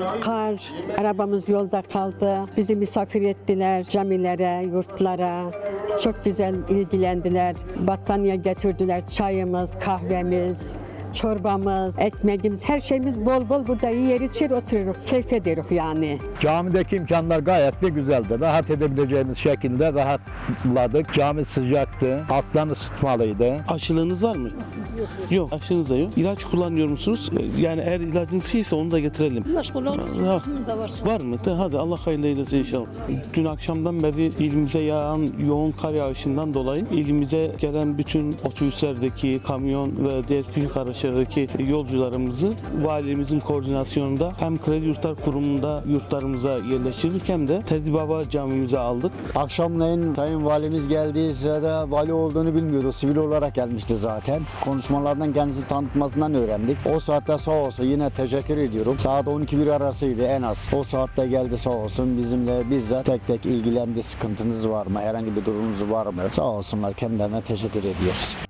var. Arabamız yolda kaldı. Bizi misafir ettiler camilere, yurtlara. Çok güzel ilgilendiler. Battaniye getirdiler. Çayımız, kahvemiz, çorbamız, ekmeğimiz, her şeyimiz bol bol burada yer içer oturuyoruz. Keyif ediyoruz yani. Camideki imkanlar gayet de güzeldi. Rahat edebileceğimiz şekilde rahatladık. Cami sıcaktı. Alttan ısıtmalıydı. Aşılığınız var mı? Yok. Yok. Aşınız da yok. İlaç kullanıyor musunuz? Yani eğer ilacınız şeyse onu da getirelim. Ol. Ha. da varsa. Var mı? De, hadi Allah hayırlı eylesin inşallah. Dün akşamdan beri ilimize yağan yoğun kar yağışından dolayı ilimize gelen bütün otobüslerdeki, kamyon ve diğer küçük araçlardaki yolcularımızı valimizin koordinasyonunda hem Kredi Yurtlar Kurumu'nda yurtlarımıza yerleştirdik hem de Teddy Baba camimize aldık. Akşamleyin Sayın Valimiz geldiği sırada vali olduğunu bilmiyordu. Sivil olarak gelmişti zaten. Konuşmalardan kendisi tanıtmasından öğrendik. O saatte sağ olsun yine teşekkür ediyorum. Saat 12-1 arasıydı en az. O saatte geldi sağ olsun bizimle bizzat tek tek ilgilendi. Sıkıntınız var mı? Herhangi bir durumunuz var mı? Sağ olsunlar kendilerine teşekkür ediyoruz.